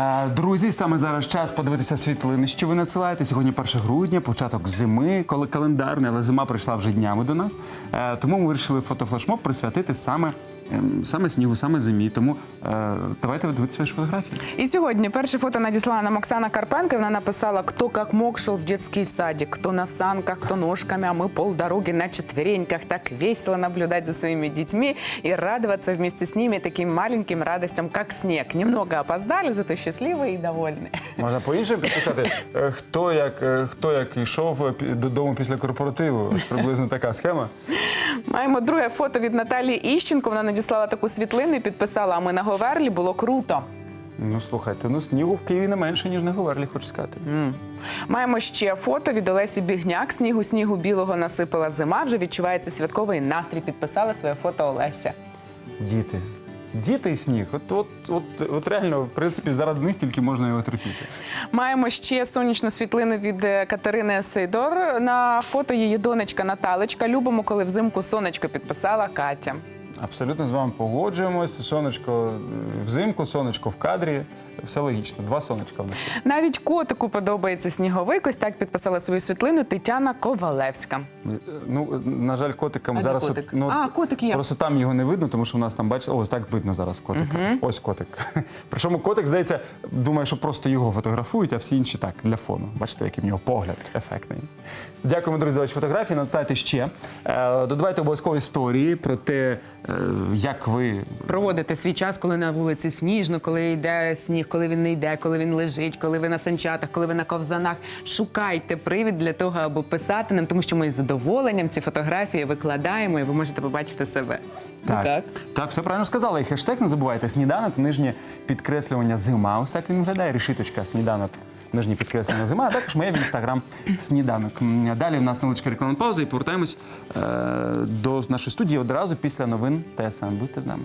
Е, Друзі, саме зараз час подивитися світлини, що ви надсилаєте. Сьогодні 1 грудня, початок зими, коли календарний, але зима прийшла вже днями до нас. Е, Тому ми вирішили фотофлешмоб присвятити саме, ем, саме снігу, саме зимі. Тому е, давайте дивитися фотографії. І сьогодні перше фото надіслала нам Оксана Карпенко. Вона написала: хто як мог в детский садик, кто на санках, кто ножками, а мы полдороги на четвереньках. Так весело наблюдать за своими детьми и радоваться вместе с ними таким маленьким радостям, как снег. Немного опоздали, зато счастливые и довольны. Можна по-іншому підписати, е, хто як, е, хто як йшов е, пі- додому після корпоративу. Ось Приблизно така схема. Маємо друге фото від Наталії Іщенко. Вона надіслала таку світлину і підписала: а ми на Говерлі було круто. Ну слухайте, ну снігу в Києві не менше, ніж на Говерлі, хочу сказати. Маємо ще фото від Олесі Бігняк. Снігу снігу білого насипала зима. Вже відчувається святковий настрій. Підписала своє фото Олеся. Діти. Діти і сніг. От, от, от, от реально, в принципі, заради них тільки можна його терпіти. Маємо ще сонячну світлину від е, Катерини Сейдор. На фото її донечка Наталечка. Любимо, коли взимку сонечко підписала Катя. Абсолютно з вами погоджуємось. Сонечко е, взимку, сонечко в кадрі. Все логічно. Два сонечка в нас. Навіть котику подобається сніговик. Ось так підписала свою світлину Тетяна Ковалевська. Е, Ну, на жаль, котикам А де зараз. котик? от, ну, А, котик є. Просто там його не видно, тому що в нас там бачите, ось так видно зараз котика. Ось котик. Причому котик, здається, думає, що просто його фотографують, а всі інші так, для фону. Бачите, який в нього погляд ефектний. Дякуємо, друзі, за ваші фотографії. Надсилайте ще. Е, Додавайте обов'язково історії про те, е, як ви Проводити свій час, коли на вулиці сніжно, коли йде сніг, коли він не йде, коли він лежить, коли ви на санчатах, коли ви на ковзанах. Шукайте привід для того, аби писати нам, тому що ми з задоволенням ці фотографії викладаємо, і ви можете побачити себе. Ну, Так, так, все правильно сказали. І хештег не забувайте. Сніданок, нижнє підкреслювання зима. Ось так він виглядає. Рішиточка, сніданок, нижнє підкреслювання зима. А також моє в інстаграм сніданок. Далі в нас невеличка рекламна пауза і повертаємось е, до нашої студії одразу після новин ТСН. Будьте з нами.